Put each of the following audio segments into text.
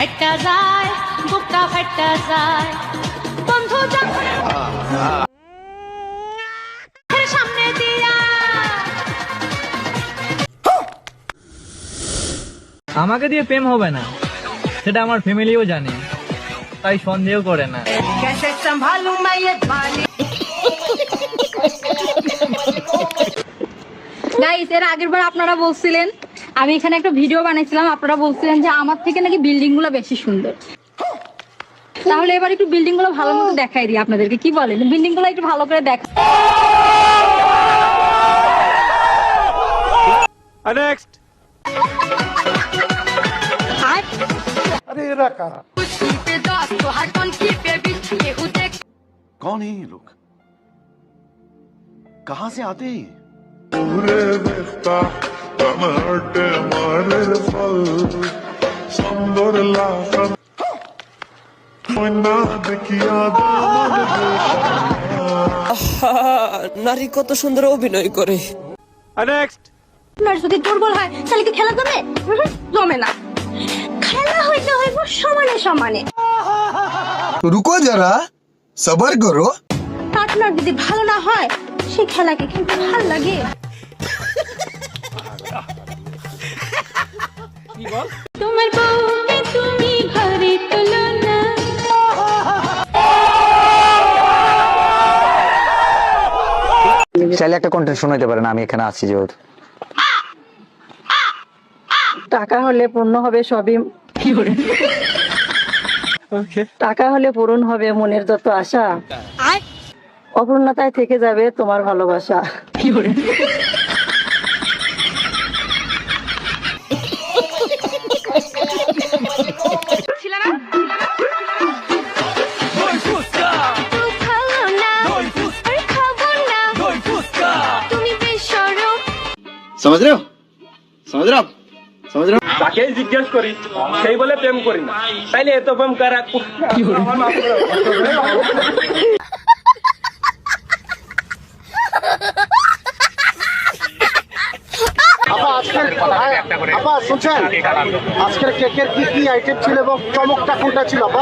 ফেটটা যায় বুকটা ফেটটা যায়। বন্ধু যখন সামনে দিয়া আমাকে দিয়ে প্রেম হবে না সেটা আমার ফ্যামিলিও জানে তাই সন্দেহ করে না। গাইস এর আগের বার আপনারা বলছিলেন আমি এখানে একটা ভিডিও বানাইছিলাম আপনারা বলছিলেন যে আমার থেকে নাকি বিল্ডিং গুলো বেশি সুন্দর তাহলে এবার একটু বিল্ডিং গুলো ভালো মতো দেখাই দিই আপনাদেরকে কি বলেন বিল্ডিং গুলো একটু ভালো করে দেখ নেক্সট कौन है ये लोग कहां से आते हैं নারী কত সুন্দর অভিনয় করে যদি দুর্বল হয় তাহলে কি খেলা জমে জমে না। খেলা হইতে হইব সমানে সমানে। রুকো যারা সবার করো। পার্টনার যদি ভালো না হয় সে খেলাকে কিন্তু ভালো লাগে। তোমার বউকে তুমি ঘরে তোলো না। চাইলে একটা কন্টেন্ট শোনাইতে পারেন আমি এখানে আছি যেহেতু। টাকা হলে পূর্ণ হবে সবই। টাকা হলে পূরণ হবে মনের যত আশা। অপূর্ণতায় থেকে যাবে তোমার ভালোবাসা। समझ रहे हो समझ रहे हो आप समझ रहे हो তাকে জিজ্ঞেস করি সেই বলে প্রেম করি না তাইলে এত প্রেম করা আপা শুনছেন আজকের কেকের কি কি আইটেম ছিল এবং চমকটা কোনটা ছিল আপা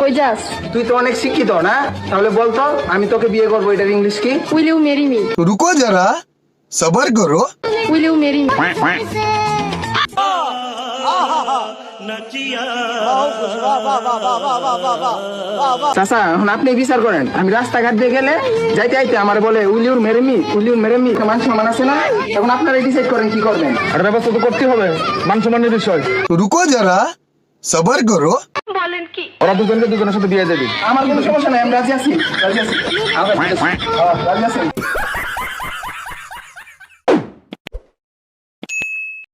কই যাস? তুই তো অনেক শিক্ষিত না? তাহলে বলতো আমি তোকে বিয়ে করব এটার ইংলিশ কি? উইল ইউ মেরি মি রুকো যারা সবার করো। উইল ইউ মেরি মি চাচা এখন আপনি বিচার করেন আমি রাস্তাঘাট দিয়ে গেলে যাইতে আইতে আমার বলে উলিউর মেরেমি উলিউর মেরেমি মান সম্মান আছে না? এখন আপনারা ডিসাইড করেন কি করবেন। আর ব্যবস্থা তো করতে হবে মান সম্মানের বিষয়। রুকো যারা সবার করো বলেন কি? ওরা দুজনকে দুজনের সাথে বিয়ে দেবে। আমার কোনো সমস্যা নাই আমি রাজি আছি রাজি আছি। রাজি আছি।